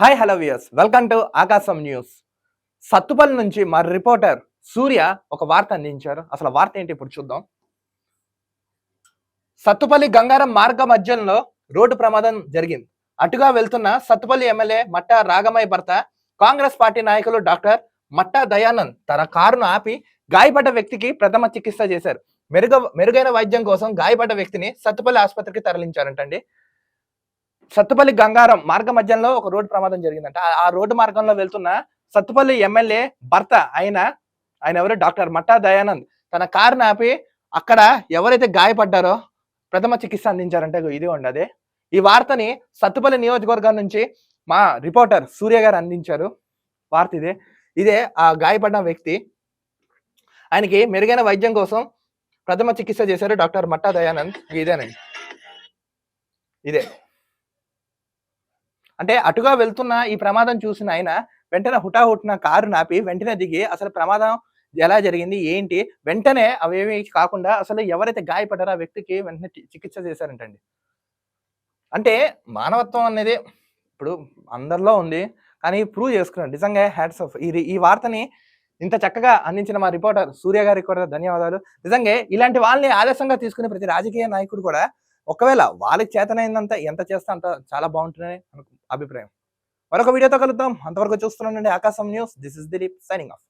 Hi hello viewers welcome to Akasam news Sathupalli నుంచి మా reporter సూర్య ఒక వార్త అందించారు. అసలు వార్త ఏంటి ఇప్పుడు చూద్దాం. సత్తుపల్లి గంగారం మార్గ మధ్యంలో రోడ్డు ప్రమాదం జరిగింది. అటుగా వెళ్తున్న సత్తుపల్లి ఎమ్మెల్యే మట్టా రాగమయ్య భర్త కాంగ్రెస్ పార్టీ నాయకులు డాక్టర్ మట్టా దయానంద్ తన కారును ఆపి గాయపడ్డ వ్యక్తికి ప్రథమ చికిత్స చేశారు. మెరుగ మెరుగైన వైద్యం కోసం గాయపడ్డ వ్యక్తిని సత్తుపల్లి ఆసుపత్రికి తరలించారంటండి. సత్తుపల్లి గంగారం మార్గ మధ్యంలో ఒక రోడ్డు ప్రమాదం జరిగిందంట. ఆ- రోడ్డు మార్గంలో వెళ్తున్న సత్తుపల్లి ఎమ్మెల్యే భర్త ఆయన ఆయన ఎవరు? డాక్టర్ మట్టా దయానంద్. తన కారుని ఆపి అక్కడ ఎవరైతే గాయపడ్డారో ప్రథమ చికిత్స అందించారంటే. ఇది ఉండి ఈ వార్తని సత్తుపల్లి నియోజకవర్గం నుంచి మా రిపోర్టర్ సూర్య గారు అందించారు. వార్త ఇదే. ఇదే ఆ గాయపడిన వ్యక్తి. ఆయనకి మెరుగైన వైద్యం కోసం ప్రథమ చికిత్స చేశారు డాక్టర్ మట్టా దయానంద్. ఇదేనండి. ఇదే. అంటే అటుగా వెళ్తున్న ఈ ప్రమాదం చూసిన ఆయన వెంటనే హుటాహుటిన కారు నాపి వెంటనే దిగి అసలు ప్రమాదం ఎలా జరిగింది ఏంటి? వెంటనే అవేమి కాకుండా అసలు ఎవరైతే గాయపడ్డారో ఆ వ్యక్తికి వెంటనే చికిత్స చేశారంటండి. అంటే మానవత్వం అనేది ఇప్పుడు అందరిలో ఉంది. కానీ ప్రూవ్ చేసుకున్నాడు. నిజంగా హ్యాట్స్ ఆఫ్ ఈ ఈ వార్తని ఇంత చక్కగా అందించిన మా రిపోర్టర్ సూర్య గారికి కూడా ధన్యవాదాలు. నిజంగా ఇలాంటి వాళ్ళని ఆదర్శంగా తీసుకునే ప్రతి రాజకీయ నాయకుడు కూడా ఒకవేళ వాళ్ళకి చేతనైందంత ఎంత చేస్తే అంత చాలా బాగుంటుందని అభిప్రాయం. మరొక వీడియోతో కలుద్దాం. అంతవరకు చూస్తున్నానండి Akasam news. This is Dileep signing off